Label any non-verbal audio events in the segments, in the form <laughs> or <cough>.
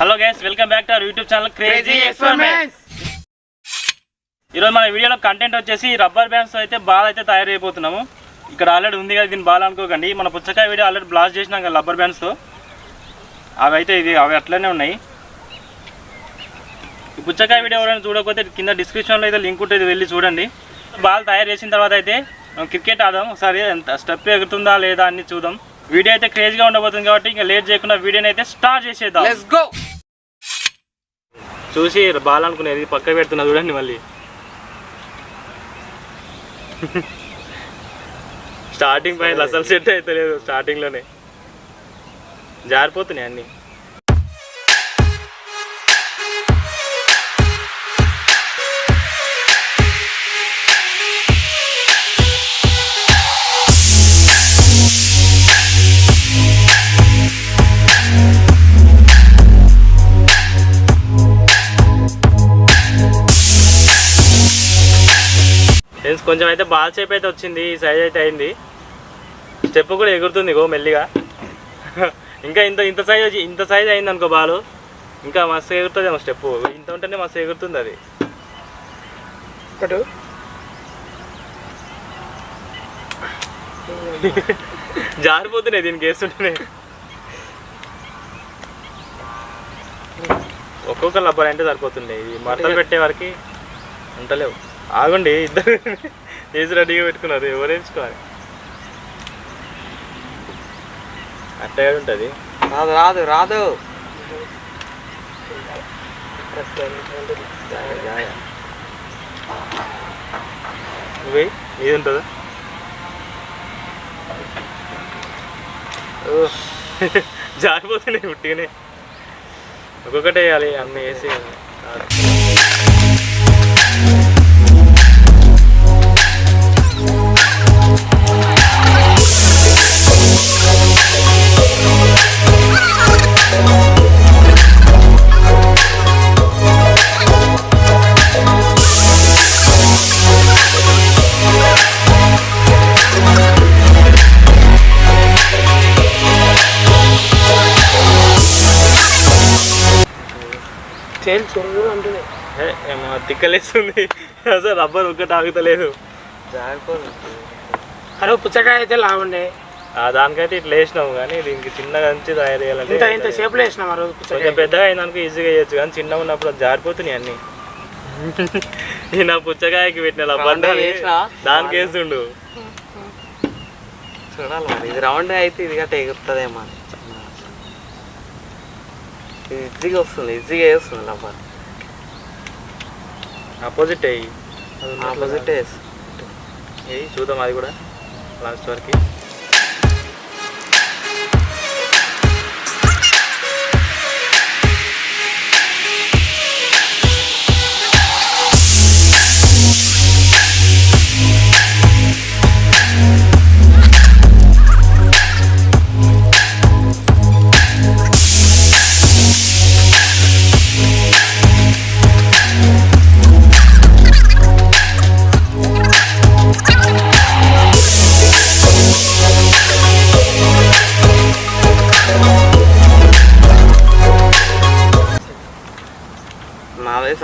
Hello guys welcome back to our YouTube channel crazy experiments ఈరోజు మన వీడియోలో content వచ్చేసి రబ్బర్ బ్యాండ్స్ అయితే బాల్ అయితే తయారు అయిపోతున్నాము ఇక్కడ ఆల్రెడీ ఉంది కదా దీన్ని బాల్ అనుకోకండి. మన పుచ్చకాయ వీడియో ఆల్రెడీ బ్లాస్ట్ చేసినాం కదా రబ్బర్ బ్యాండ్స్తో అవి అయితే ఇది అవి అట్లనే ఉన్నాయి. ఈ పుచ్చకాయ వీడియో ఎవరైనా చూడకపోతే కింద డిస్క్రిప్షన్లో అయితే లింక్ ఉంటుంది వెళ్ళి చూడండి. బాల్ తయారు చేసిన తర్వాత అయితే మనం క్రికెట్ ఆడదాం. ఒకసారి ఎంత స్టెప్ ఎగురుతుందా లేదా అని చూద్దాం. వీడియో అయితే క్రేజ్గా ఉండబోతుంది కాబట్టి ఇంకా లేట్ చేయకుండా వీడియోని అయితే స్టార్ట్ చేసేద్దాం. లెట్స్ గో చూసి బాల్ అనుకునేది పక్క పెడుతున్నా చూడండి మళ్ళీ. <laughs> స్టార్టింగ్ పైన అసలు సెట్ అయితే లేదు స్టార్టింగ్లోనే జారిపోతున్నాయి అన్నీ. కొంచెం అయితే బాల్ షేప్ అయితే వచ్చింది ఈ సైజ్ అయితే అయింది. స్టెప్ కూడా ఎగురుతుంది గో మెల్లిగా. <laughs> ఇంకా ఇంత ఇంత సైజ్ వచ్చి ఇంత సైజ్ అయింది అనుకో బాలు. ఇంకా మస్తు ఎగురుతుంది ఏమో స్టెప్ ఇంత ఉంటేనే మస్తు ఎగురుతుంది అది. <laughs> జారిపోతున్నాయి దీనికి వేస్తుంటేనే. ఒక్కొక్క లబ్బర్ అంటే సరిపోతుంది ఈ మడతలు పెట్టే వరకు ఉంటలేవు. ఆగండి ఇద్దరు వేసి రెడీగా పెట్టుకున్నారు ఎవరు వేసుకోవాలి అట్టే ఉంటుంది. రాదు రాదు రాదు. నువ్వే ఇది ఉంటుందా? జారిపోతున్నాయి ఉట్టిగానే. ఒక్కొక్కటే వేయాలి అన్నీ వేసి. చేలు చూడు ఏ, ఏమో తిక్కలేస్తుంది. అసలు రబ్బర్ ఒక్కటి ఆగుతలేదు. అరే పుచ్చకాయ అయితే లాగుండే ఆ దానికైతే ఇట్లా వేసినాము కానీ దీనికి చిన్నగా నుంచి తయారు చేయాలంటే ఇంత ఇంత షేప్లో వేసినాం ఆ రోజు కొంచెం పుచ్చకాయ పెద్దగా అయినాక ఈజీగా చేయొచ్చు కానీ చిన్నగా ఉన్నప్పుడు అది జారిపోతున్నాయి అన్ని. ఈ నా పుచ్చకాయకి పెట్టిన వేసినా? దానికి వేస్తుండు. చూడాలి మరి. ఇది రౌండ్ అయితే ఇది గట్ట ఎగురుతుందేమో అని. ఇది ఈజీగా వస్తుంది ఈజీగా వేస్తుంది ఆపోజిట్ అయ్యి ఆపోజిట్ వేస్తుంది చూద్దాం అది కూడా. లాస్ట్ వరకు.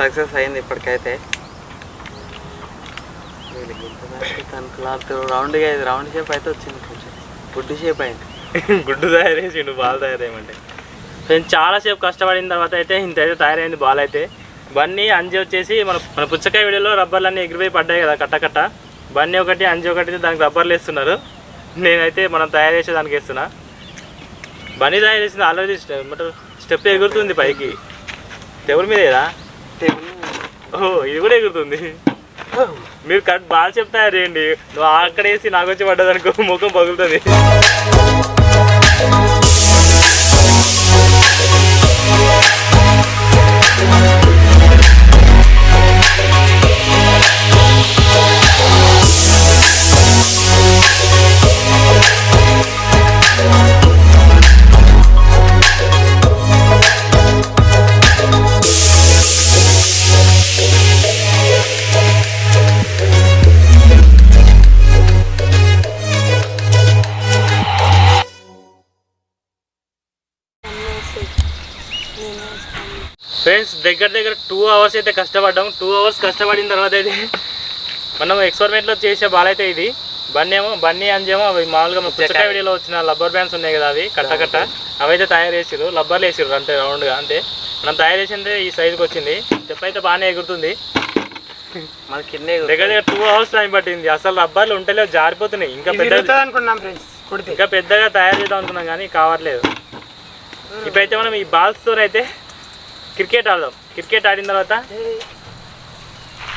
సక్సెస్ అయింది ఇప్పటికైతే. తనకు రౌండ్గా ఇది రౌండ్ షేప్ అయితే వచ్చింది కొంచెం. గుడ్డు షేప్ అయింది. గుడ్డు తయారు చేసిండు బాల్ తయారేయమంటే నేను చాలాసేపు కష్టపడిన తర్వాత అయితే ఇంత అయితే తయారైంది బాల్ అయితే. బన్నీ అంజి వచ్చేసి మన మన పుచ్చకాయ వీడియోలో రబ్బర్లన్నీ ఎగిరిపోయి పడ్డాయి కదా కట్ట కట్ట. బన్నీ ఒకటి అంజి ఒకటి దానికి రబ్బర్లు వేస్తున్నారు. నేనైతే మనం తయారు చేసే దానికి వేస్తున్నా. బన్నీ తయారు చేసింది ఆల్రెడీ ఏమంటారు? స్టెప్ ఎగురుతుంది పైకి. టేబుల్ మీద ఏదా ఓ ఓహో ఇది కూడా ఎగురుతుంది. మీరు కట్ బాగా చెప్తారు రేండి నువ్వు అక్కడ వేసి నాకు వచ్చి పడ్డదనుకో ముఖం పగులుతుంది ఫ్రెండ్స్ దగ్గర దగ్గర టూ అవర్స్ అయితే కష్టపడ్డాం టూ అవర్స్ కష్టపడిన తర్వాత అయితే మనం ఎక్స్పెరిమెంట్లో చేసే బాల్ అయితే ఇది. బన్నీ ఏమో బన్నీ అంజేమో అవి మామూలుగా పుచ్చకాయ వీడియోలో వచ్చిన లబ్బర్ బ్యాండ్స్ ఉన్నాయి కదా అవి కట్ట కట్ట. అవి అయితే తయారు చేసిర్రు. లబ్బర్లు వేసిర్రు అంటే రౌండ్గా అంతే. మనం తయారు చేసిందే ఈ సైజుకి వచ్చింది. స్టెప్ అయితే బాగానే ఎగురుతుంది. మన కిందే దగ్గర దగ్గర టూ అవర్స్ టైం పట్టింది. అసలు రబ్బర్లు ఉంటలేవు జారిపోతున్నాయి. ఇంకా పెద్ద అనుకున్నాం ఫ్రెండ్స్ ఇంకా పెద్దగా తయారు చేద్దాం అనుకున్నాం కానీ కావట్లేదు. ఇప్పుడైతే మనం ఈ బాల్స్తో అయితే క్రికెట్ ఆడదాం. క్రికెట్ ఆడిన తర్వాత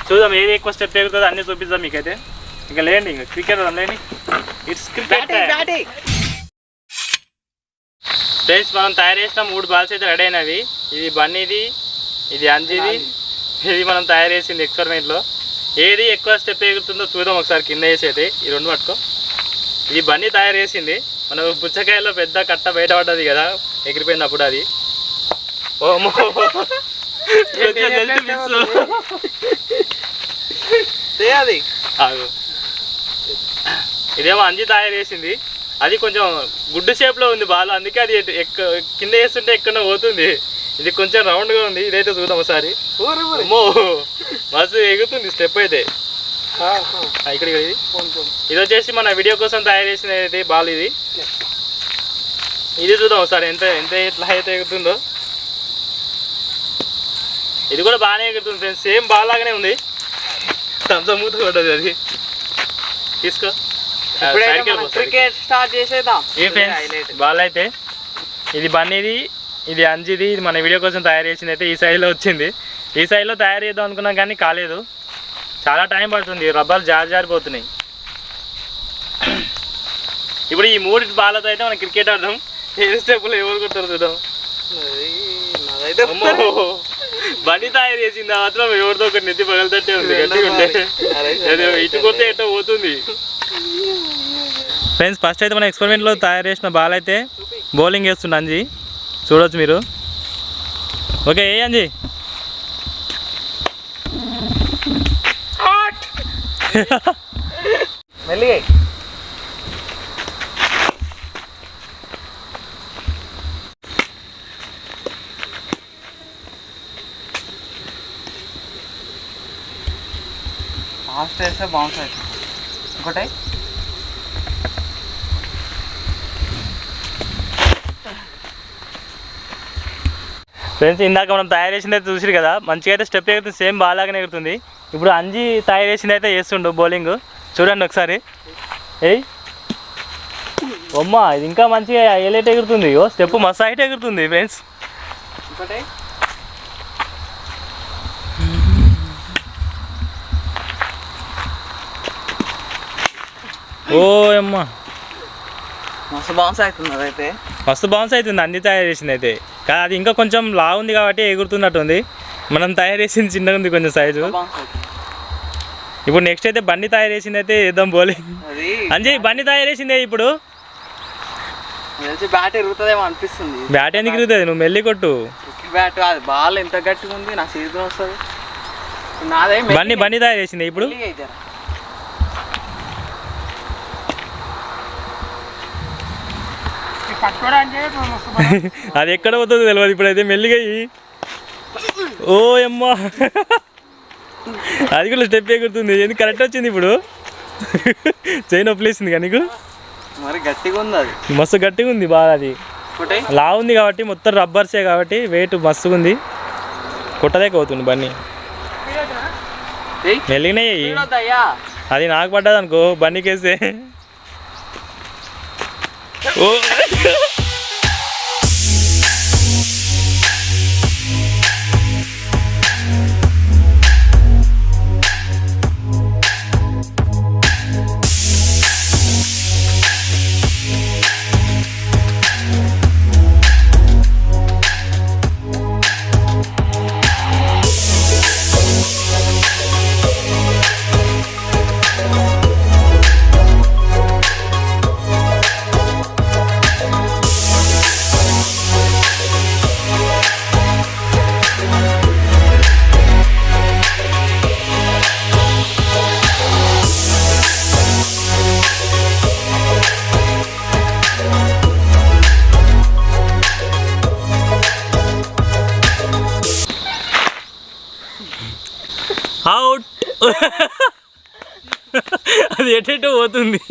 చూద్దాం ఏది ఎక్కువ స్టెప్ ఎగుతుందో అన్నీ చూపిద్దాం మీకైతే. ఇంకా లేండి ఇంకా క్రికెట్ లేండి ఇట్స్ క్రికెట్ ఫ్రెండ్స్ మనం తయారు చేసిన మూడు బాల్స్ అయితే రెడీ అయినవి. ఇది బన్నీది ఇది అంజిది ఇది మనం తయారు చేసింది ఎక్స్పెరిమెంట్లో ఏది ఎక్కువ స్టెప్ ఎగురుతుందో చూద్దాం ఒకసారి కింద వేసేది. ఈ రెండు పట్టుకో. ఇది బన్నీ తయారు చేసింది. మన పుచ్చకాయలో పెద్ద కట్ట బయట పడ్డది కదా. ఎగిరిపోయినప్పుడు అది. ఓమో. అది. ఇదేమో అంజి తయారు చేసింది. అది కొంచెం గుడ్డు షేప్లో ఉంది బాల్ అందుకే అది కింద వేస్తుంటే ఎక్కడో పోతుంది. ఇది కొంచెం రౌండ్గా ఉంది ఇదైతే చూద్దాం ఒకసారి. మస్తు ఎగుతుంది స్టెప్ అయితే. ఇక్కడ ఇది. వచ్చేసి మన వీడియో కోసం తయారు చేసిన బాల్ ఇది? ఇది చూద్దాం ఒకసారి ఎంత ఎంత ఎట్లా అయితే ఎగుతుందో ఇది కూడా బాగానే ఎగురుతుంది ఫ్రెండ్స్ సేమ్ బాల్ లాగానే ఉంది. థమ్స్అప్ మూత పడ్డది అది. తీసుకో. క్రికెట్ స్టార్ట్ చేసేద్దాం. ఏ ఫ్రెండ్స్ బాల్ అయితే ఇది బన్నీది ఇది అంజిది ఇది మన వీడియో కోసం తయారు చేసింది అయితే ఈ సైజులో వచ్చింది. ఈ సైజులో తయారు చేద్దాం అనుకున్నాం కానీ కాలేదు. చాలా టైం పడుతుంది రబ్బర్లు జారి జారిపోతున్నాయి ఇప్పుడు ఈ మూడు బాలతో అయితే మనం క్రికెట్ ఆడదాం. ఏ స్టెప్పులు ఎవరు కొట్టారు చూద్దాం. నాదైతే బండి తయారు చేసింది ఆ మాత్రం ఎవరితో ఒకటి నెత్తి పగలతట్టే ఉంది గట్టిగా ఉంటే ఇటు కొడితే ఎట్టో పోతుంది. ఫ్రెండ్స్ ఫస్ట్ అయితే మన ఎక్స్పెరిమెంట్లో తయారు చేసిన బాల్ అయితే బౌలింగ్ వేస్తుండ అంజి. చూడొచ్చు మీరు. ఓకే ఏ అంజి? <laughs> మెల్లిగా ఫాస్ట్ వేస్తే బౌన్స్ అవుతుంది ఇంకోటి? ఫ్రెండ్స్ ఇందాక మనం తయారు చేసింది అయితే చూసిరు కదా? మంచిగా అయితే స్టెప్ ఎగురుతుంది సేమ్ బాల్ లాగానే ఎగురుతుంది. ఇప్పుడు అంజి తయారు చేసింది అయితే వేస్తుండు బౌలింగ్. చూడండి ఒకసారి. ఏయ్. అమ్మా ఇది ఇంకా మంచిగా హైలైట్ ఎగురుతుంది. ఓ స్టెప్ మస్తు హైట్ ఎగురుతుంది ఫ్రెండ్స్. ఇంకోటి? ఓ అమ్మా. మస్తు బౌన్స్ అవుతుంది అదైతే మస్తు బౌన్స్ అవుతుంది అన్ని తయారు చేసింది అయితే. కానీ అది ఇంకా కొంచెం లా ఉంది కాబట్టి ఎగురుతున్నట్టు ఉంది. మనం తయారు చేసింది చిన్నగా ఉంది కొంచెం సైజు ఇప్పుడు నెక్స్ట్ అయితే బండి తయారు చేసింది అయితే బౌలింగ్ అది? అంజయ్ బండి తయారు చేసిందే ఇప్పుడు? బ్యాట్ ఎరుగుతుందేమో అనిపిస్తుంది. బ్యాట్ ఎందుకు ఇరుగుతుంది నువ్వు మెల్లి కొట్టు. బ్యాట్ అది బాల్ ఎంత గట్టిగా ఉంది నా సీజన్ వస్తుంది. నాదే బండి బండి తయారు చేసింది ఇప్పుడు మెల్లిగా అయితే పట్టుకోవడానికి మస్తు బాగా <laughs> అది ఎక్కడ పోతుందో తెలియదు ఇప్పుడైతే మెల్లిగా. ఓ అమ్మా అది కూడా స్టెప్ ఎగురుతుంది. ఎందుకు కరెక్ట్ వచ్చింది ఇప్పుడు? చైన్ ఒప్పలేసింది కానీ నీకు? మరి గట్టిగా ఉంది అది. మస్తు గట్టిగా ఉంది బాగా అది. లా ఉంది కాబట్టి మొత్తం రబ్బర్సే కాబట్టి వెయిట్ మస్తుగా ఉంది. కుట్టదే పోతుంది బండి ఏయ్, మెల్లిగానే చెయ్యి. చూడొద్దయ్యా అది నాకు పడ్డది అనుకో బండికేస్తే ఓ అది ఎటెటో పోతుంది.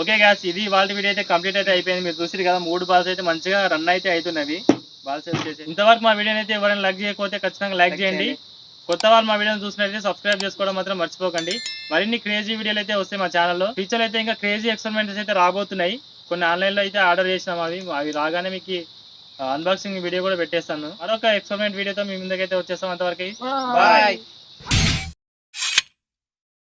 ఓకే గ్యాస్ ఇది వాళ్ళ వీడియో అయితే కంప్లీట్ అయితే అయిపోయింది. మీరు చూసారు కదా మూడు బాల్స్ అయితే మంచిగా రన్ అయితే అవుతున్నవి. బాల్స్ వచ్చేసి ఇంతవరకు మా వీడియోని అయితే ఎవరైనా లైక్ చేయకపోతే ఖచ్చితంగా లైక్ చేయండి. కొత్త వాళ్ళు మా వీడియోని చూసినట్లయితే సబ్స్క్రైబ్ చేసుకోవడం మాత్రం మర్చిపోకండి. మరిన్ని క్రేజీ వీడియోలు అయితే వస్తాయి మా ఛానల్లో ఫ్యూచర్ అయితే ఇంకా క్రేజీ ఎక్స్పెరిమెంట్స్ అయితే రాబోతున్నాయి. కొన్ని ఆన్లైన్లో అయితే ఆర్డర్ చేసినాం అవి. అవి రాగానే మీకు అన్బాక్సింగ్ వీడియో కూడా పెట్టేస్తాను. మరొక ఎక్స్పెరిమెంట్ వీడియోతో మీ ముందుకైతే వచ్చేస్తాం అంతవరకు. Bye Yeah.